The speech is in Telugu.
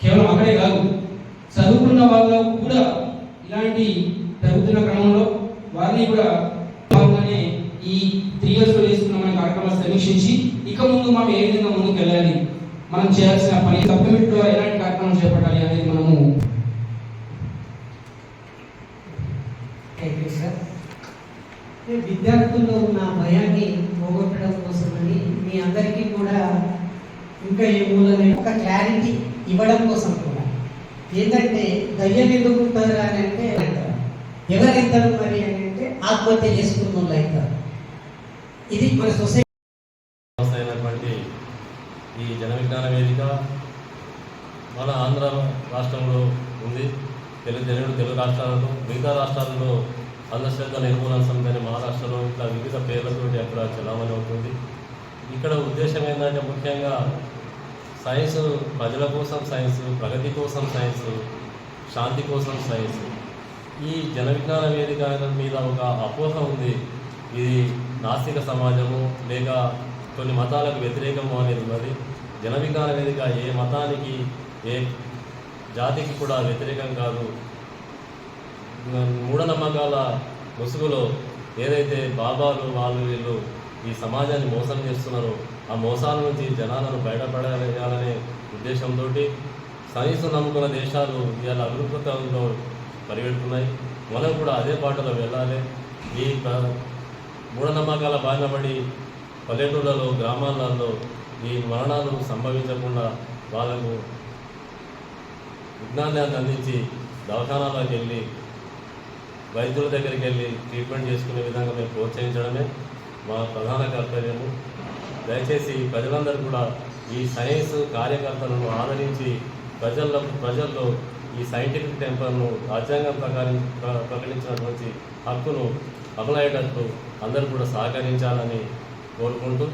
కేవలం అక్కడే కాదు చదువుకున్న వాళ్ళకు కూడా ఇలాంటి పెరుగుతున్న క్రమంలో వారిని కూడా భాగంగానే ఈ త్రీ ఇయర్స్లో చేసుకున్న కార్యక్రమాలు సమీక్షించి ఇక ముందు మనం ఏ విధంగా ముందుకు వెళ్ళాలి మనం చేయాల్సిన పని సబ్కమిట్ ఎలాంటి కార్యక్రమం చేపట్టాలి అనేది మనము థ్యాంక్ యూ సార్ విద్యార్థుల్లో ఉన్న భయాన్ని పోగొట్టడం కోసమని మీ అందరికీ కూడా ఇంకా ఈ మూలని ఒక క్లారిటీ ఇవ్వడం కోసం కూడా. ఏంటంటే దయ్యం ఎందుకు ఉంటారు అని అంటే ఎవరైతారు మరి అని అంటే ఆత్మహత్య చేసుకున్న వాళ్ళు అవుతారు ఇది మన సొసైటీ అయినటువంటి ఈ జన విజ్ఞాన వేదిక మన ఆంధ్ర రాష్ట్రంలో ఉంది. తెలుగు తెలుగు తెలుగు రాష్ట్రాలలో మిగతా రాష్ట్రాలలో అంధశ్రద్ధ నిర్మూలన సమితి మహారాష్ట్రలో ఇట్లా వివిధ పేర్లతోటి అక్కడ చలామణి అవుతుంది. ఇక్కడ ఉద్దేశం ఏంటంటే ముఖ్యంగా సైన్స్ ప్రజల కోసం సైన్స్ ప్రగతి కోసం సైన్స్ శాంతి కోసం సైన్స్. ఈ జన విజ్ఞాన వేదిక మీద ఒక అపోహ ఉంది. ఇది నాస్తిక సమాజము లేక కొన్ని మతాలకు వ్యతిరేకము అనేది ఉన్నది. జన విజ్ఞాన వేదిక ఏ మతానికి ఏ జాతికి కూడా వ్యతిరేకం కాదు. మూఢనమ్మకాల ముసుగులో ఏదైతే బాబాలు వాళ్ళు వీళ్ళు ఈ సమాజాన్ని మోసం చేస్తున్నారు. ఆ మోసాల నుంచి జనాలను బయటపడేయాలనే ఉద్దేశంతో సైన్స్ నమ్ముకున్న దేశాలు ఇవాళ అభివృద్ధిలో పరిగెడుతున్నాయి. మనం కూడా అదే బాటలో వెళ్ళాలి. ఈ మూఢనమ్మకాల బారిన పడి పల్లెటూళ్ళలో గ్రామాలలో ఈ మరణాలు సంభవించకుండా వాళ్ళకు విజ్ఞానాన్ని అందించి దవాఖానాలకు వెళ్ళి వైద్యుల దగ్గరికి వెళ్ళి ట్రీట్మెంట్ చేసుకునే విధంగా మేము ప్రోత్సహించడమే మా ప్రధాన కర్తవ్యము. దయచేసి ప్రజలందరూ కూడా ఈ సైన్స్ కార్యకర్తలను ఆదరించి ప్రజల్లో ప్రజల్లో ఈ సైంటిఫిక్ టెంపర్ను రాజ్యాంగం ప్రకారం ప్రకటించినటువంటి హక్కును అమలయ్యేటట్టు అందరూ కూడా సహకరించాలని కోరుకుంటూ